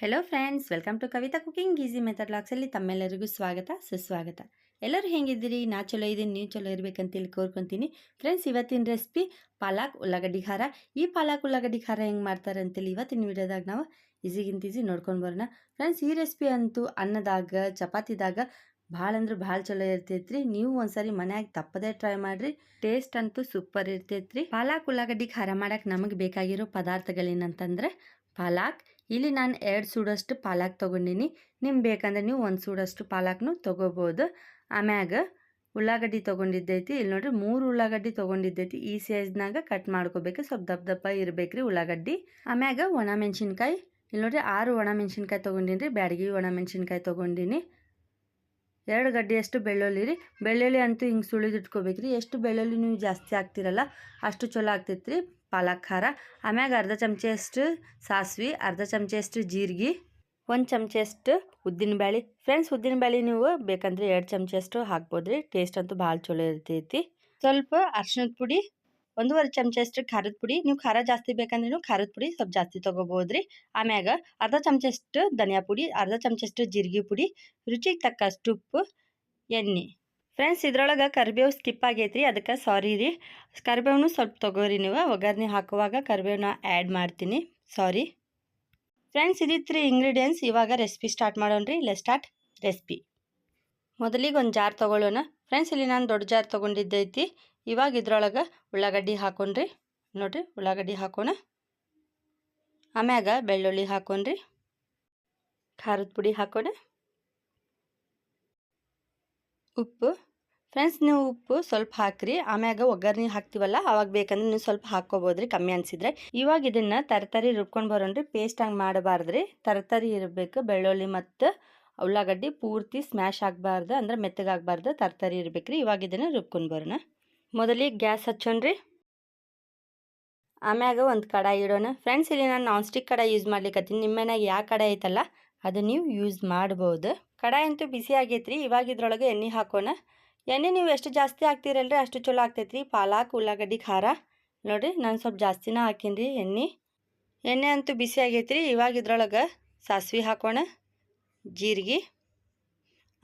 Hello friends welcome to Kavitha cooking easy method ಲಾಕ್ಸಲ್ಲಿ ತಮ್ಮೆಲ್ಲರಿಗೂ ಸ್ವಾಗತ, ಸುಸ್ವಾಗತ. ಎಲ್ಲರೂ ಹೆಂಗಿದ್ದೀರಿ? ನಾ ಚಲೋ ಇದ್ದೀನಿ ನೀವು ಚಲೋ ಇರಬೇಕಂತೇಳಿ ಕೋರ್ಕೊತೀನಿ. ಫ್ರೆಂಡ್ಸ್ ಇವತ್ತಿನ ರೆಸಿಪಿ ಪಾಲಾಕ್ ಉಳ್ಳಾಗಡ್ಡಿ ಖಾರ. ಈ ಪಾಲಾಕ್ ಉಳ್ಳಾಗಡ್ಡಿ ಖಾರ ಹೆಂಗೆ ಮಾಡ್ತಾರೆ ಅಂತೇಳಿ ಇವತ್ತಿನ ವಿಡಿಯೋದಾಗ ನಾವು ಈಸಿಗಿಂತ ಈಸಿ ನೋಡ್ಕೊಂಡು ಬರೋಣ. ಫ್ರೆಂಡ್ಸ್ ಈ ರೆಸಿಪಿ ಅಂತೂ ಅನ್ನದಾಗ, ಚಪಾತಿದಾಗ ಭಾಳ ಅಂದ್ರೆ ಭಾಳ ಚಲೋ ಇರ್ತೈತ್ರಿ. ನೀವು ಒಂದ್ಸರಿ ಮನ್ಯಾಗ ತಪ್ಪದೇ ಟ್ರೈ ಮಾಡ್ರಿ. ಟೇಸ್ಟ್ ಅಂತೂ ಸೂಪರ್ ಇರ್ತೈತ್ರಿ. ಪಾಲಾಕ್ ಉಳ್ಳಾಗಡ್ಡಿ ಖಾರ ಮಾಡಕ್ಕೆ ನಮಗೆ ಬೇಕಾಗಿರೋ ಪದಾರ್ಥಗಳೇನಂತಂದ್ರೆ ಪಾಲಾಕ್ ಇಲ್ಲಿ ನಾನು ಎರಡು ಸೂಡಷ್ಟು ಪಾಲಕ್ ತೊಗೊಂಡಿನಿ. ನಿಮ್ಗೆ ಬೇಕಂದ್ರೆ ನೀವು ಒಂದು ಸೂಡಷ್ಟು ಪಾಲಕ್ನು ತೊಗೋಬೋದು. ಆಮ್ಯಾಗ ಉಳ್ಳಾಗಡ್ಡಿ ತೊಗೊಂಡಿದ್ದೈತಿ. ಇಲ್ಲಿ ನೋಡ್ರಿ ಮೂರು ಉಳ್ಳಾಗಡ್ಡಿ ತೊಗೊಂಡಿದ್ದೈತಿ. ಈ ಸೈಜ್ನಾಗ ಕಟ್ ಮಾಡ್ಕೋಬೇಕು. ಸ್ವಲ್ಪ ದಪ್ಪ ದಪ್ಪ ಇರಬೇಕ್ರಿ ಉಳ್ಳಾಗಡ್ಡಿ. ಆಮ್ಯಾಗ ಒಣ ಮೆಣಸಿನ್ಕಾಯಿ ಇಲ್ಲಿ ನೋಡ್ರಿ ಆರು ಒಣ ಮೆಣಸಿನ್ಕಾಯಿ ತೊಗೊಂಡಿನಿ ರೀ. ಬ್ಯಾಡಗಿ ಒಣ ಮೆಣಸಿನ್ಕಾಯಿ ತೊಗೊಂಡಿನಿ. ಎರಡು ಗಡ್ಡೆಯಷ್ಟು ಬೆಳ್ಳುಳ್ಳಿ ರೀ. ಬೆಳ್ಳುಳ್ಳಿ ಅಂತೂ ಹಿಂಗೆ ಸುಳಿದಿಟ್ಕೋಬೇಕು ರೀ ಎಷ್ಟು ಬೆಳ್ಳುಳ್ಳಿ ನೀವು ಜಾಸ್ತಿ ಹಾಕ್ತಿರಲ್ಲ ಅಷ್ಟು ಚಲೋ ಆಗ್ತೈತೆ ರೀ ಪಾಲಕ್ ಖಾರ, ಆಮ್ಯಾಗ ಅರ್ಧ ಚಮಚೆಯಷ್ಟು ಸಾಸಿವೆ, ಅರ್ಧ ಚಮಚೆಯಷ್ಟು ಜೀರಿಗೆ, ಒಂದು ಚಮಚೆಯಷ್ಟು ಉದ್ದಿನಬೇಳೆ ಫ್ರೆಂಡ್ಸ್ ಉದ್ದಿನಬೇಳೆ ನೀವು ಬೇಕಂದ್ರೆ ಎರಡು ಚಮಚೆಯಷ್ಟು ಹಾಕ್ಬೋದು ರೀ ಟೇಸ್ಟ್ ಅಂತೂ ಭಾಳ ಚಲೋ ಇರ್ತೈತಿ. ಸ್ವಲ್ಪ ಅರ್ಶಿಣದ ಪುಡಿ, ಒಂದೂವರೆ ಚಮಚೆಯಷ್ಟು ಖಾರದ ಪುಡಿ. ನೀವು ಖಾರ ಜಾಸ್ತಿ ಬೇಕಂದ್ರೆ ಖಾರದ ಪುಡಿ ಸ್ವಲ್ಪ ಜಾಸ್ತಿ ತೊಗೋಬೋದ್ರಿ. ಆಮ್ಯಾಗ ಅರ್ಧ ಚಮಚಷ್ಟು ಧನಿಯಾ ಪುಡಿ, ಅರ್ಧ ಚಮಚಷ್ಟು ಜೀರಿಗೆ ಪುಡಿ, ರುಚಿಗೆ ತಕ್ಕಷ್ಟು ಉಪ್ಪು, ಎಣ್ಣೆ. ಫ್ರೆಂಡ್ಸ್ ಇದ್ರೊಳಗೆ ಕರಿಬೇವು ಸ್ಕಿಪ್ ಆಗೈತ್ರಿ, ಅದಕ್ಕೆ ಸಾರಿ ರೀ. ಕರಿಬೇವನು ಸ್ವಲ್ಪ ತೊಗೋರಿ ನೀವು, ಒಗ್ಗರಣೆ ಹಾಕುವಾಗ ಕರಿಬೇವನ್ನ ಆ್ಯಡ್ ಮಾಡ್ತೀನಿ ಸಾರಿ ಫ್ರೆಂಡ್ಸ್ ಇದಿತ್ತು ಇಂಗ್ರೀಡಿಯೆಂಟ್ಸ್ ಇವಾಗ ರೆಸಿಪಿ ಸ್ಟಾರ್ಟ್ ಮಾಡೋಣ ರೀ ಇಲ್ಲ ಸ್ಟಾರ್ಟ್ ರೆಸಿಪಿ ಮೊದಲಿಗೆ ಒಂದು ಜಾರ್ ತೊಗೊಳ್ಳೋಣ. ಫ್ರೆಂಡ್ಸ್ ಇಲ್ಲಿ ನಾನು ದೊಡ್ಡ ಜಾರ್ ತೊಗೊಂಡಿದ್ದೈತಿ, ಇವಾಗ ಇದ್ರೊಳಗೆ ಉಳ್ಳಾಗಡ್ಡಿ ಹಾಕೊಂಡ್ರಿ ನೋಡಿರಿ, ಉಳ್ಳಾಗಡ್ಡಿ ಹಾಕೋಣ. ಆಮ್ಯಾಗ ಬೆಳ್ಳುಳ್ಳಿ ಹಾಕೊಂಡ್ರಿ ಖಾರದ ಪುಡಿ ಹಾಕೋಣ. ಉಪ್ಪು. ಫ್ರೆಂಡ್ಸ್, ನೀವು ಉಪ್ಪು ಸ್ವಲ್ಪ ಹಾಕ್ರಿ. ಆಮ್ಯಾಗ ಒಗ್ಗರಣೆ ಹಾಕ್ತಿವಲ್ಲ, ಅವಾಗ ಬೇಕಂದ್ರೆ ನೀವು ಸ್ವಲ್ಪ ಹಾಕ್ಕೋಬೋದ್ರಿ, ಕಮ್ಮಿ ಅನಿಸಿದ್ರೆ. ಇವಾಗ ಇದನ್ನು ತರತರಿ ರುಬ್ಕೊಂಡು ಬರೋಣ್ರಿ ಪೇಸ್ಟ್ ಹಂಗೆ ಮಾಡಬಾರ್ದ್ರಿ. ತರತರಿ ಇರಬೇಕು, ಬೆಳ್ಳುಳ್ಳಿ ಮತ್ತು ಉಳ್ಳಾಗಡ್ಡಿ ಪೂರ್ತಿ ಸ್ಮ್ಯಾಶ್ ಆಗಬಾರ್ದು, ಅಂದ್ರೆ ಮೆತ್ತಗಾಗಬಾರ್ದು ತರತರಿ ಇರ್ಬೇಕು ರೀ ಇವಾಗ ಇದನ್ನು ರುಬ್ಕೊಂಡು ಬರೋಣ. ಮೊದಲಿಗೆ ಗ್ಯಾಸ್ ಹಚ್ಚೋಣ್ರಿ. ಆಮ್ಯಾಗ ಒಂದು ಕಡಾಯಿ ಇಡೋಣ. ಫ್ರೆಂಡ್ಸ್, ಇಲ್ಲಿ ನಾನು ನಾನ್ ಸ್ಟಿಕ್ ಕಡಾಯಿ ಯೂಸ್ ಮಾಡ್ಲಿಕ್ಕತ್ತೀನಿ ನಿಮ್ಮ ಯಾವ ಕಡಾಯಿ ಐತಲ್ಲ, ಅದು ನೀವು ಯೂಸ್ ಮಾಡ್ಬೋದು. ಕಡಾಯಿ ಅಂತೂ ಬಿಸಿ ಆಗೈತ್ರಿ. ಇವಾಗ ಇದ್ರೊಳಗೆ ಎಣ್ಣೆ ಹಾಕೋಣ. ಎಣ್ಣೆ ನೀವು ಎಷ್ಟು ಜಾಸ್ತಿ ಹಾಕ್ತೀರಲ್ರಿ ಅಷ್ಟು ಚಲೋ ಆಗ್ತೈತ್ರಿ. ಪಾಲಕ್, ಉಳ್ಳಾಗಡ್ಡಿ, ಖಾರ. ನೋಡಿರಿ ನಾನು ಸ್ವಲ್ಪ ಜಾಸ್ತಿನ ಹಾಕೀನಿ ರೀ ಎಣ್ಣೆ. ಎಣ್ಣೆ ಅಂತೂ ಬಿಸಿ ಆಗೈತ್ರಿ. ಇವಾಗ ಇದ್ರೊಳಗೆ ಸಾಸಿವೆ ಹಾಕೋಣ, ಜೀರಿಗೆ.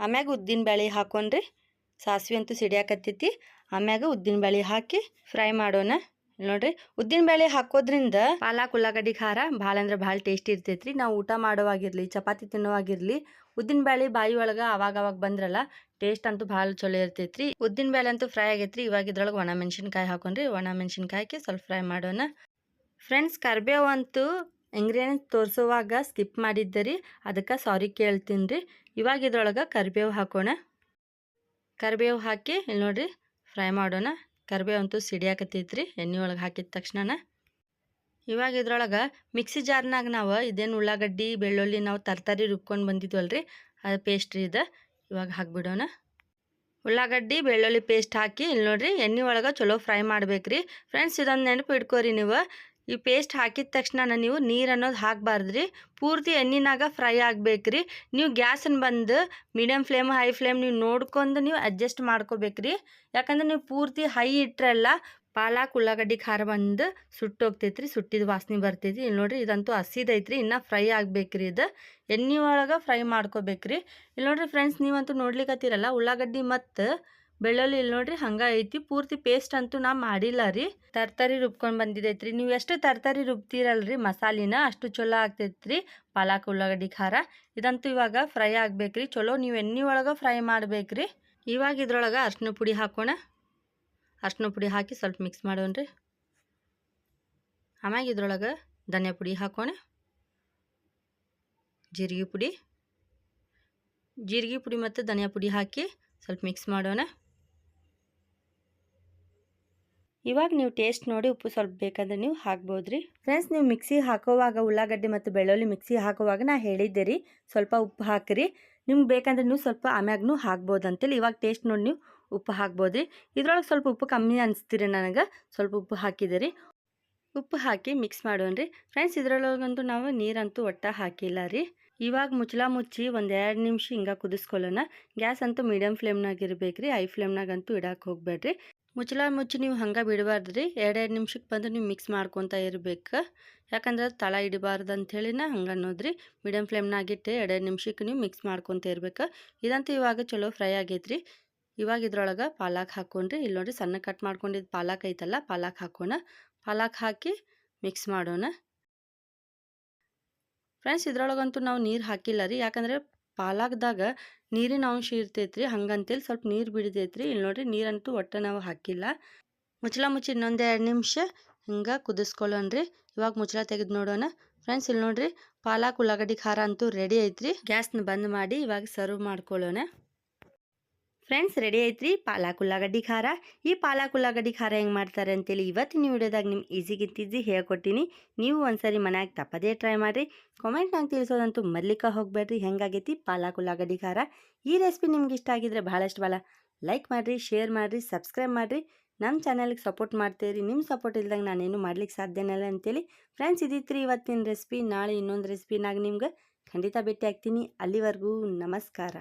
ಆಮ್ಯಾಗ ಉದ್ದಿನ ಬೇಳೆ ಹಾಕೋಣ್ರಿ. ಸಾಸಿವೆ ಅಂತೂ ಸಿಡಿಯಾಕತ್ತೈತಿ ಆಮ್ಯಾಗ ಉದ್ದಿನ ಬೇಳೆ ಹಾಕಿ ಫ್ರೈ ಮಾಡೋಣ. ನೋಡ್ರಿ ಉದ್ದಿನ ಬೇಳೆ ಹಾಕೋದ್ರಿಂದ ಪಾಲಕ್, ಉಳ್ಳಾಗಡ್ಡಿ, ಖಾರ ಭಾಳ ಅಂದ್ರೆ ಭಾಳ ಟೇಸ್ಟಿ ಇರ್ತೈತ್ರಿ. ನಾವು ಊಟ ಮಾಡೋವಾಗಿರಲಿ, ಚಪಾತಿ ತಿನ್ನೋವಾಗಿರಲಿ ಉದ್ದಿನ ಬೇಳೆ ಬಾಯಿ ಒಳಗೆ ಅವಾಗ ಅವಾಗ ಬಂದ್ರಲ್ಲ ಟೇಸ್ಟ್ ಅಂತೂ ಭಾಳ ಚಲೋ ಇರ್ತೈತ್ರಿ. ಉದ್ದಿನ ಬೇಳೆ ಅಂತೂ ಫ್ರೈ ಆಗೈತ್ರಿ, ಇವಾಗ ಇದ್ರೊಳಗೆ ಒಣ ಮೆಣಸಿನ್ಕಾಯಿ ಹಾಕೊಂಡ್ರಿ, ಒಣ ಮೆಣಸಿನ್ಕಾಯಿ ಸ್ವಲ್ಪ ಫ್ರೈ ಮಾಡೋಣ. ಫ್ರೆಂಡ್ಸ್ ಕರ್ಬೇವು ಅಂತೂ ಇಂಗ್ರೀಡಿಯೆಂಟ್ಸ್ ತೋರಿಸುವಾಗ ಸ್ಕಿಪ್ ಮಾಡಿದ್ದೆ ರೀ ಅದಕ್ಕೆ ಸಾರಿ ಕೇಳ್ತೀನಿ ರೀ ಇವಾಗ ಇದ್ರೊಳಗೆ ಕರಿಬೇವು ಹಾಕೋಣ. ಕರಿಬೇವು ಹಾಕಿ ಇಲ್ಲಿ ನೋಡಿರಿ ಫ್ರೈ ಮಾಡೋಣ. ಕರಿಬೇವು ಅಂತೂ ಸಿಡಿಯಾಕತ್ತೈತ್ರಿ, ಎಣ್ಣೆ ಒಳಗೆ ಹಾಕಿದ ತಕ್ಷಣ ಇವಾಗ ಇದ್ರೊಳಗೆ ಮಿಕ್ಸಿ ಜಾರ್ನಾಗ ನಾವು ಇದೇನು ಉಳ್ಳಾಗಡ್ಡಿ, ಬೆಳ್ಳುಳ್ಳಿ ನಾವು ತರಕಾರಿ ರುಬ್ಕೊಂಡು ರೀ ಅದು ಪೇಸ್ಟ್ ರೀ ಇದು. ಇವಾಗ ಹಾಕ್ಬಿಡೋಣ. ಉಳ್ಳಾಗಡ್ಡಿ, ಬೆಳ್ಳುಳ್ಳಿ ಪೇಸ್ಟ್ ಹಾಕಿ ಇಲ್ಲಿ ನೋಡಿರಿ ಎಣ್ಣೆ ಒಳಗೆ ಚಲೋ ಫ್ರೈ ಮಾಡ್ಬೇಕ್ರಿ. ಫ್ರೆಂಡ್ಸ್ ಇದೊಂದು ನೆನಪು ಇಟ್ಕೋರಿ ನೀವು. ಈ ಪೇಸ್ಟ್ ಹಾಕಿದ ತಕ್ಷಣ ನೀವು ನೀರು ಅನ್ನೋದು ಹಾಕಬಾರ್ದ್ರಿ. ಪೂರ್ತಿ ಎಣ್ಣಿನಾಗ ಫ್ರೈ ಆಗ್ಬೇಕ್ರಿ. ನೀವು ಗ್ಯಾಸನ್ನು ಬಂದು ಮೀಡಿಯಮ್ ಫ್ಲೇಮ್, ಹೈ ಫ್ಲೇಮ್ ನೀವು ನೋಡ್ಕೊಂಡು ನೀವು ಅಡ್ಜಸ್ಟ್ ಮಾಡ್ಕೋಬೇಕ್ರಿ. ಯಾಕಂದ್ರೆ ನೀವು ಪೂರ್ತಿ ಹೈ ಇಟ್ಟರೆಲ್ಲ ಪಾಲಾಕ್, ಉಳ್ಳಾಗಡ್ಡಿ, ಖಾರ ಬಂದು ಸುಟ್ಟೋಗ್ತೈತ್ರಿ, ಸುಟ್ಟಿದ ವಾಸನೆ ಬರ್ತೈತಿ ಇಲ್ಲಿ ನೋಡ್ರಿ ಇದಂತೂ ಹಸಿದೈತ್ರಿ, ಇನ್ನೂ ಫ್ರೈ ಆಗ್ಬೇಕ್ರಿ ಇದು. ಎಣ್ಣೆ ಒಳಗೆ ಫ್ರೈ ಮಾಡ್ಕೋಬೇಕ್ರಿ. ಇಲ್ಲಿ ನೋಡ್ರಿ ಫ್ರೆಂಡ್ಸ್, ನೀವಂತೂ ನೋಡ್ಲಿಕ್ಕತ್ತೀರಲ್ಲ ಉಳ್ಳಾಗಡ್ಡಿ ಮತ್ತು ಬೆಳ್ಳುಳ್ಳಿ ಇಲ್ಲಿ ನೋಡ್ರಿ ಹಂಗೆ ಐತಿ. ಪೂರ್ತಿ ಪೇಸ್ಟ್ ಅಂತೂ ನಾ ಮಾಡಿಲ್ಲ ರೀ. ತರಕಾರಿ ರುಬ್ಕೊಂಡು ಬಂದಿದೈತ್ರಿ. ನೀವು ಎಷ್ಟು ತರಕಾರಿ ರುಬ್ತೀರಲ್ರಿ ಮಸಾಲಿನ, ಅಷ್ಟು ಚಲೋ ಆಗ್ತೈತ್ರಿ. ಪಾಲಕ್, ಉಳ್ಳಾಗಡ್ಡಿ, ಖಾರ, ಇದಂತೂ ಇವಾಗ ಫ್ರೈ ಆಗ್ಬೇಕ್ರಿ. ಚಲೋ, ನೀವು ಎಣ್ಣೆ ಒಳಗೆ ಫ್ರೈ ಮಾಡ್ಬೇಕ್ರಿ. ಇವಾಗ ಇದ್ರೊಳಗೆ ಅರ್ಶಿನ ಪುಡಿ ಹಾಕೋಣ. ಅರ್ಶಿನ ಪುಡಿ ಹಾಕಿ ಸ್ವಲ್ಪ ಮಿಕ್ಸ್ ಮಾಡೋಣ್ರಿ ಆಮ್ಯಾಗ ಇದ್ರೊಳಗೆ ಧನಿಯಾ ಪುಡಿ ಹಾಕೋಣ. ಜೀರಿಗೆ ಪುಡಿ. ಜೀರಿಗೆ ಪುಡಿ ಮತ್ತು ಧನಿಯಾ ಪುಡಿ ಹಾಕಿ ಸ್ವಲ್ಪ ಮಿಕ್ಸ್ ಮಾಡೋಣ. ಇವಾಗ ನೀವು ಟೇಸ್ಟ್ ನೋಡಿ ಉಪ್ಪು ಸ್ವಲ್ಪ ಬೇಕಂದ್ರೆ ನೀವು ಹಾಕ್ಬೋದು ರೀ. ಫ್ರೆಂಡ್ಸ್ ನೀವು ಮಿಕ್ಸಿ ಹಾಕೋವಾಗ ಉಳ್ಳಾಗಡ್ಡೆ ಮತ್ತು ಬೆಳ್ಳುಳ್ಳಿ ಮಿಕ್ಸಿ ಹಾಕುವಾಗ ನಾ ಹೇಳಿದ್ದೆ ರೀ. ಸ್ವಲ್ಪ ಉಪ್ಪು ಹಾಕಿರಿ. ನಿಮ್ಗೆ ಬೇಕಂದ್ರೆ ನೀವು ಸ್ವಲ್ಪ ಆಮ್ಯಾಗೂ ಹಾಕ್ಬೋದು ಅಂತೇಳಿ ಇವಾಗ ಟೇಸ್ಟ್ ನೋಡಿ ನೀವು ಉಪ್ಪು ಹಾಕ್ಬೋದು ರೀ ಇದ್ರೊಳಗೆ ಸ್ವಲ್ಪ ಉಪ್ಪು ಕಮ್ಮಿ ಅನಿಸ್ತೀರಿ ನನಗೆ. ಸ್ವಲ್ಪ ಉಪ್ಪು ಹಾಕಿದೆ ರೀ ಉಪ್ಪು ಹಾಕಿ ಮಿಕ್ಸ್ ಮಾಡೋಣ ರೀ ಫ್ರೆಂಡ್ಸ್ ಇದ್ರೊಳಗಂತೂ ನಾವು ನೀರಂತೂ ಒಟ್ಟ ಹಾಕಿಲ್ಲ ರೀ. ಇವಾಗ ಮುಚ್ಚಲ ಮುಚ್ಚಿ ಒಂದು ಎರಡು ನಿಮಿಷ ಹಿಂಗೆ ಕುದಿಸ್ಕೊಳ್ಳೋಣ. ಗ್ಯಾಸ್ ಅಂತೂ ಮೀಡಿಯಮ್ ಫ್ಲೇಮ್ನಾಗ ಇರಬೇಕು ರೀ ಐ ಫ್ಲೇಮ್ನಾಗಂತೂ ಇಡಕ್ಕೆ ಹೋಗ್ಬೇಡ್ರಿ. ಮುಚ್ಚಲ ಮುಚ್ಚಿ ನೀವು ಹಂಗೆ ಬಿಡಬಾರ್ದು ರೀ ಎರಡೆರಡು ನಿಮಿಷಕ್ಕೆ ಬಂದು ನೀವು ಮಿಕ್ಸ್ ಮಾಡ್ಕೊತ ಇರಬೇಕು. ಯಾಕಂದ್ರೆ ತಳ ಇಡಬಾರ್ದು ಅಂಥೇಳಿನ ಹಂಗೆ ಅನ್ನೋದ್ರಿ. ಮೀಡಿಯಮ್ ಫ್ಲೇಮ್ನಾಗಿಟ್ಟು ಎರಡೆರಡು ನಿಮಿಷಕ್ಕೆ ನೀವು ಮಿಕ್ಸ್ ಮಾಡ್ಕೊತ ಇರಬೇಕು. ಇದಂತೂ ಇವಾಗ ಚಲೋ ಫ್ರೈ ಆಗೈತ್ರಿ. ಇವಾಗ ಇದ್ರೊಳಗೆ ಪಾಲಾಕ್ ಹಾಕ್ಕೊಂಡ್ರಿ ಇಲ್ಲಿ ನೋಡಿರಿ ಸಣ್ಣ ಕಟ್ ಮಾಡ್ಕೊಂಡಿದ್ದು ಪಾಲಾಕ್ ಐತಲ್ಲ, ಪಾಲಾಕ್ ಹಾಕೋಣ. ಪಾಲಾಕ್ ಹಾಕಿ ಮಿಕ್ಸ್ ಮಾಡೋಣ. ಫ್ರೆಂಡ್ಸ್, ಇದ್ರೊಳಗಂತೂ ನಾವು ನೀರು ಹಾಕಿಲ್ಲ ರೀ. ಯಾಕಂದರೆ ಪಾಲಾಕ್ದಾಗ ನೀರಿನ ಅಂಶ ಇರ್ತೈತ್ರಿ, ಹಂಗಂತೇಳಿ ಸ್ವಲ್ಪ ನೀರು ಬಿಡ್ತೈತ್ರಿ. ಇಲ್ಲಿ ನೋಡಿರಿ ನೀರಂತೂ ಒಟ್ಟು ನಾವು ಹಾಕಿಲ್ಲ. ಮುಚ್ಚಳ ಮುಚ್ಚಿ ಇನ್ನೊಂದು ಎರಡು ನಿಮಿಷ ಹಿಂಗೆ ಕುದಿಸ್ಕೊಳ್ಳೋಣ ರೀ. ಇವಾಗ ಮುಚ್ಚಳ ತೆಗೆದು ನೋಡೋಣ. ಫ್ರೆಂಡ್ಸ್ ಇಲ್ಲಿ ನೋಡಿರಿ ಪಾಲಾಕ್ ಉಳ್ಳಾಗಡ್ಡಿ ಖಾರ ಅಂತೂ ರೆಡಿ ಐತ್ರಿ. ಗ್ಯಾಸ್ನ ಬಂದ್ ಮಾಡಿ ಇವಾಗ ಸರ್ವ್ ಮಾಡ್ಕೊಳ್ಳೋಣ ಫ್ರೆಂಡ್ಸ್ ರೆಡಿ ಐತ್ರಿ ಪಾಲಕ್ ಉಳ್ಳಾಗಡ್ಡಿ ಖಾರ. ಈ ಪಾಲಕ್ ಉಳ್ಳಾಗಡ್ಡಿ ಖಾರ ಹೆಂಗೆ ಮಾಡ್ತಾರೆ ಅಂತೇಳಿ ಇವತ್ತಿನ ವಿಡಿಯೋದಾಗ ನಿಮ್ಗೆ ಈಸಿಗಿಂತ ಈಸಿ ಹೇಳ್ಕೊಟ್ಟಿನಿ. ನೀವು ಒಂದ್ಸರಿ ಮನ್ಯಾಗ ತಪ್ಪದೇ ಟ್ರೈ ಮಾಡಿರಿ. ಕಾಮೆಂಟ್ನಾಗ ತಿಳಿಸೋದಂತೂ ಮರ್ಲಿಕ್ಕೆ ಹೋಗಬೇಡ್ರಿ ಹೆಂಗಾಗೈತಿ ಪಾಲಕ್ ಉಳ್ಳಾಗಡ್ಡಿ ಖಾರ? ಈ ರೆಸಿಪಿ ನಿಮ್ಗೆ ಇಷ್ಟ ಆಗಿದ್ರೆ ಭಾಳಷ್ಟು ಭಾಳ ಲೈಕ್ ಮಾಡಿರಿ ಶೇರ್ ಮಾಡಿರಿ ಸಬ್ಸ್ಕ್ರೈಬ್ ಮಾಡಿರಿ. ನಮ್ಮ ಚಾನಲ್ಗೆ ಸಪೋರ್ಟ್ ಮಾಡ್ತೀರಿ ನಿಮ್ಮ ಸಪೋರ್ಟ್ ಇಲ್ದಾಗ ನಾನೇನು ಮಾಡ್ಲಿಕ್ಕೆ ಸಾಧ್ಯನಲ್ಲ ಅಂತೇಳಿ. ಫ್ರೆಂಡ್ಸ್ ಇದಿತ್ರಿ ಇವತ್ತಿನ ರೆಸಿಪಿ ನಾಳೆ ಇನ್ನೊಂದು ರೆಸಿಪಿನಾಗ ನಿಮ್ಗೆ ಖಂಡಿತ ಭೇಟಿ ಆಗ್ತೀನಿ. ಅಲ್ಲಿವರೆಗೂ ನಮಸ್ಕಾರ.